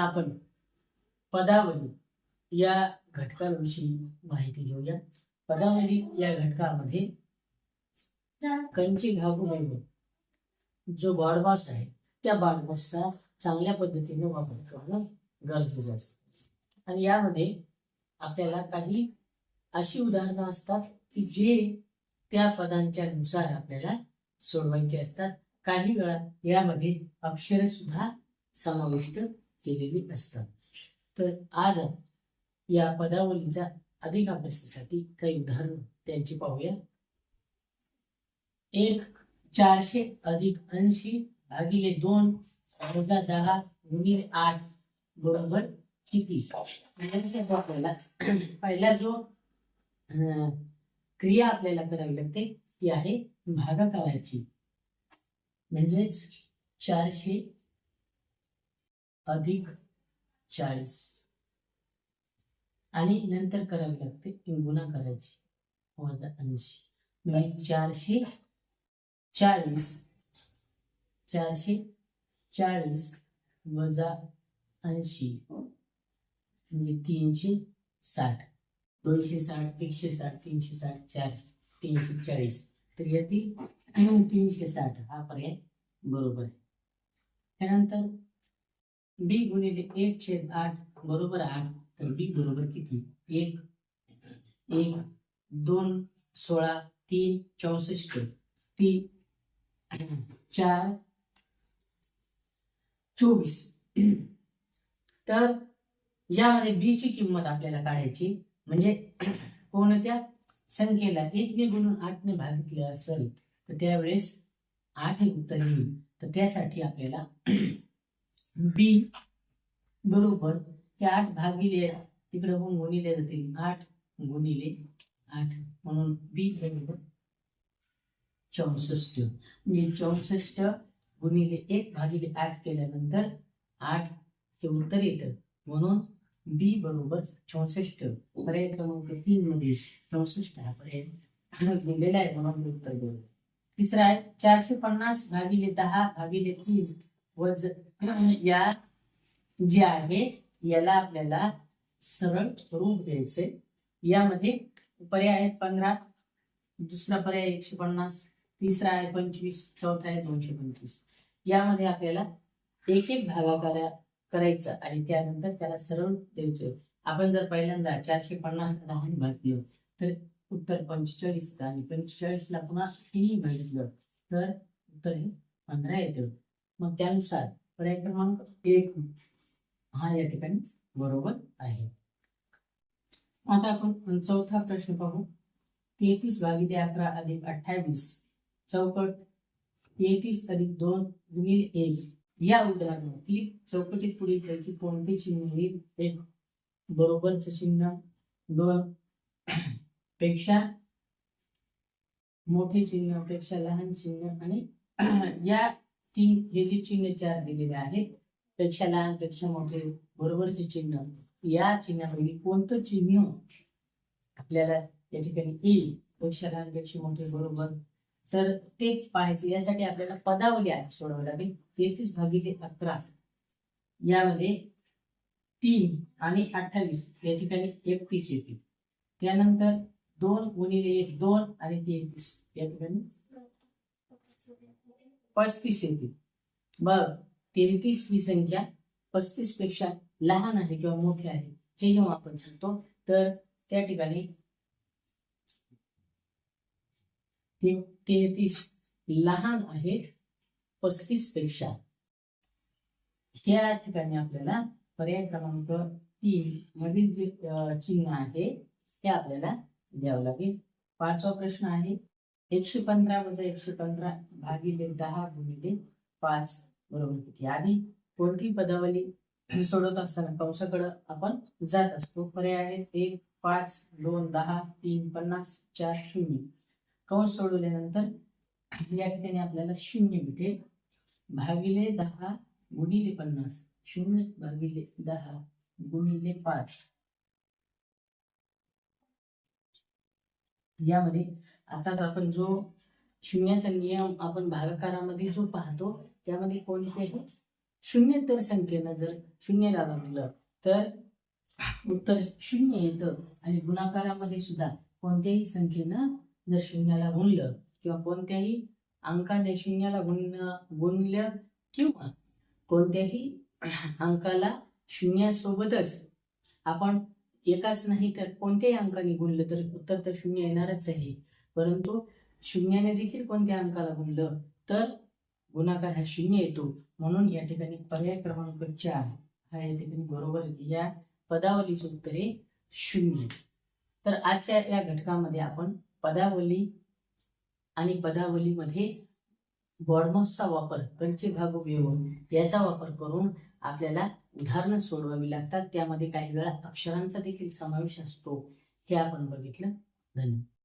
आपण पदावली या घटकाविषयी माहिती घेऊया. पदावली या घटकामध्ये कंची घागू नये जो बॉडबॉस आहे त्या बॉडबॉसचा चांगल्या पद्धतीने वापर करणं गरजेचं असतं. आणि यामध्ये आपल्याला काही अशी उदाहरणं असतात की जे त्या पदांच्या नुसार आपल्याला सोडवायचे असतात. काही वेळा यामध्ये अक्षरे सुद्धा समाविष्ट केलेली असतात. तर आज या पदावलीचा अधिक अभ्यासासाठी काही उदाहरण त्यांची पाहूया. एक चारशे अधिक ऐंशी भागिले दोन वजा दहा गुणिले आठ बरोबर किती? म्हणजे आपल्याला. पहिला जो अं, क्रिया आपल्याला करावी लागते ती आहे भागाकाराची. म्हणजेच चारशे अधिक चाळीस. आणि नंतर करावी लागते गुणा करायची. वजा ऐंशी. म्हणजे चारशे चाळीस. चारशे चाळीस वजा ऐंशी. म्हणजे तीनशे साठ. दोनशे साठ एकशे साठ तीनशे साठ चारशे तीनशे चाळीस. तर यातील तीनशे साठ हा पर्याय बरोबर आहे. त्यानंतर बी गुणिले एक छेद आठ बरोबर आठ तर बी बरोबर किती? एक. एक दोन सोळा तीन चौसष्ट. तीन. चार. चोवीस. तर यामध्ये बी ची किंमत आपल्याला काढायची म्हणजे कोणत्या संख्येला एकने गुणून आठने भागितले असेल तर त्यावेळेस आठ हे उत्तर येईल. तर त्यासाठी आपल्याला बी बरोबर हे आठ भागिले तिकडे होऊन गुणिले जातील आठ गुणिले आठ. म्हणून बी बरोबर चौसष्ट. म्हणजे चौसष्ट गुणिले एक भागिले आठ केल्यानंतर आठ हे उत्तर येतं. म्हणून बी बरोबर चौसष्ट. पर्याय क्रमांक तीन मध्ये चौसष्ट हा पर्याय दिलेला आहे. म्हणून उत्तर बरोबर तिसरा आहे चारशे पन्नास भागिले दहा भागिले तीन. वज या जे आहे याला आपल्याला सरळ रूप द्यायचे यामध्ये पर्याय आहेत पंधरा दुसरा पर्याय एकशे पन्नास तिसरा आहे पंचवीस चौथा आहे दोनशे पंचवीस. यामध्ये आपल्याला एक एक भागाकार करायचा आणि त्यानंतर त्याला सरळ द्यायचं आपण जर पहिल्यांदा चारशे पन्नास दहाने भागलो तर उत्तर पंचेचाळीस येतं आणि पंचेचाळीसला पुन्हा तीन भागितलं तर उत्तर हे पंधरा येतं. मग त्यानुसार पर्याय क्रमांक एक हा या ठिकाणी बरोबर आहे. आता आपण चौथा प्रश्न पाहू. तेहतीस भागिले अकरा अधिक अठ्ठावीस चौकट तेहतीस अधिक दोन गुणिले एक. या उदाहरणातील चौकटीत पुढील पैकी कोणते चिन्ह येईल एक बरोबरच चिन्ह दोन पेक्षा मोठे चिन्हपेक्षा लहान चिन्ह आणि या तीन हे जे चिन्ह चार दिलेले आहेत पेक्षा लहानपेक्षा मोठे बरोबरचे चिन्ह या चिन्हापैकी कोणतं चिन्ह आपल्याला या ठिकाणी येईल? पेक्षा लहानपेक्षा मोठे बरोबर. तर ते पाहायचे यासाठी आपल्याला पदावली आहे सोडावं लागेल. तेहतीस भागिले अकरा. यामध्ये तीन आणि अठ्ठावीस या ठिकाणी एकतीस येतील. त्यानंतर दोन गुणिले एक दोन आणि तेहतीस या ठिकाणी पस्तीस येतील. बघ तेहतीस ही संख्या पस्तीसपेक्षा लहान आहे किंवा मोठी आहे हे जेव्हा आपण सांगतो तर त्या ठिकाणी तेहतीस लहान आहेत पस्तीसपेक्षा. या ठिकाणी आपल्याला पर्याय क्रमांक तीन मधील जे चिन्ह आहे ते आपल्याला द्यावं लागेल. पाचवा प्रश्न आहे एकशे पंधरा वजा एकशे पंधरा भागिले दहा गुणिले पाच बरोबर किती? आधी कोणती पदावली सोडवत असताना कंसाकडं आपण जात असतो. पर्याय आहेत एक पाच दोन दहा तीन पन्नास चार शून्य. कंस सोडवल्यानंतर या ठिकाणी आपल्याला शून्य भेटेल. भागिले दहा गुणिले पन्नास शून्य भागिले दहा गुणिले पाच. यामध्ये आताच आपण जो शून्याचा नियम आपण भागाकारामध्ये जो पाहतो त्यामध्ये कोणते शून्येतर संख्येनं जर शून्यला गुणलं तर उत्तर शून्य येतं. आणि गुणाकारामध्ये सुद्धा कोणत्याही संख्येनं जर शून्याला गुणलं किंवा कोणत्याही अंकाने शून्याला गुण गुणलं किंवा कोणत्याही अंकाला शून्यासोबतच आपण एकाच नाही तर कोणत्याही अंकाने गुणलं तर उत्तर तर शून्य येणारच आहे. परंतु शून्याने देखील कोणत्या अंकाला गुणलं तर गुणाकार हा शून्य येतो. म्हणून या ठिकाणी पर्याय क्रमांक चार हा या ठिकाणी बरोबर या पदावलीचे उत्तर आहे शून्य. तर आजच्या या घटकामध्ये आपण पदावली आणि पदावलीमध्ये बॉर्मसचा वापर कंचे भाग याचा वापर करून आपल्याला उदाहरणं सोडवावी लागतात. त्यामध्ये काही वेळा अक्षरांचा देखील समावेश असतो. हे आपण बघितलं. धन्यवाद.